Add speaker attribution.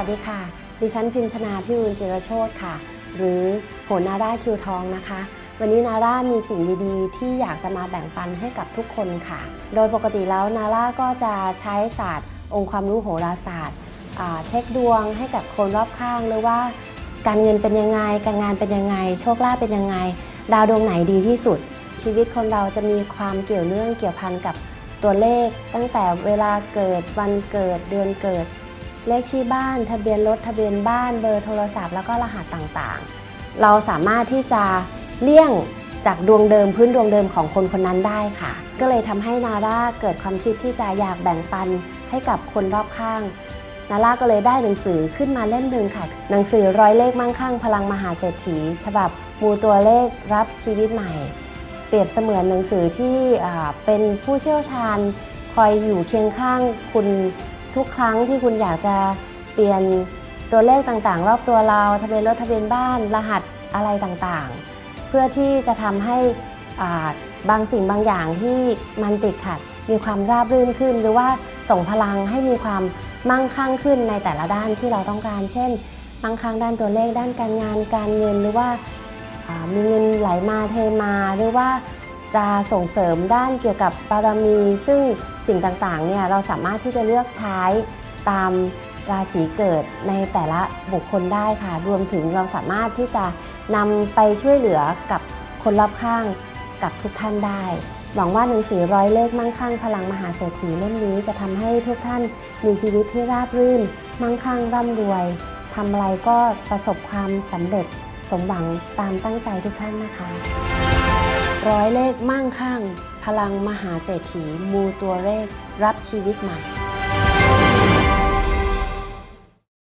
Speaker 1: ัสดีค่ะ ดิฉันพิมชนาพิรุณจิรโชตค่ะ หรือโหนนาร่าคิวทองนะคะ วันนี้นาร่ามีสิ่งดีๆ ที่อยากจะมาแบ่งปันให้กับทุกคนค่ะ โดยปกติแล้วนาร่าก็จะใช้ศาสตร์ องค์ความรู้โหราศาสตร์เช็คดวงให้กับคนรอบข้างหรือว่า การเงินเป็นยังไง การงานเป็นยังไง โชคลาภเป็นยังไง ดาวดวงไหนดีที่สุด ชีวิตคนเราจะมีความเกี่ยวเนื่องเกี่ยวพันกับตัวเลข ตั้งแต่เวลาเกิดวันเกิดเดือนเกิด เลขที่บ้าน ทะเบียนรถทะเบียนบ้านเบอร์โทรศัพท์แล้วก็รหัสต่างๆ เราสามารถที่จะเลี่ยงจากดวงเดิมพื้นดวงเดิมของคนคนนั้นได้ค่ะ ก็เลยทำให้นาร่าเกิดความคิดที่จะอยากแบ่งปันให้กับคนรอบข้างนาร่าก็เลยได้หนังสือขึ้นมาเล่มหนึ่งค่ะ หนังสือร้อยเลขมั่งคั่งพลังมหาเศรษฐี ฉบับมูตัวเลขรับชีวิตใหม่ เปรียบเสมือนหนังสือที่เป็นผู้เชี่ยวชาญคอยอยู่เคียงข้างคุณ ทุกครั้งที่คุณอยากจะเปลี่ยนตัวเลขต่างๆ รอบตัวเราทะเบียนรถทะเบียนบ้านรหัสอะไรต่างๆ เพื่อที่จะทำให้บางสิ่งบางอย่างที่มันติดขัด มีความราบรื่นขึ้น หรือว่าส่งพลังให้มีความมั่งคั่งขึ้นในแต่ละด้านที่เราต้องการ เช่นมั่งคั่งด้านตัวเลขด้านการงานการเงินหรือว่าอ่ามีเงินไหลมาเทมาหรือว่า จะส่งเสริมด้านเกี่ยวกับบารมี ซึ่งสิ่งต่างๆเนี่ยเราสามารถที่จะเลือกใช้ตามราศีเกิดในแต่ละบุคคลได้ค่ะ รวมถึงเราสามารถที่จะนำไปช่วยเหลือกับคนรอบข้างกับทุกท่านได้ หวังว่าหนังสือร้อยเลขมั่งคั่งพลังมหาเศรษฐีเล่มนี้จะทำให้ทุกท่านมีชีวิตที่ราบรื่น มั่งคั่งร่ำรวยทำอะไรก็ประสบความสำเร็จสมหวังตามตั้งใจทุกท่านนะคะ ร้อยเลขมั่งคั่ง พลังมหาเศรษฐีมูตัวเลขรับชีวิตใหม่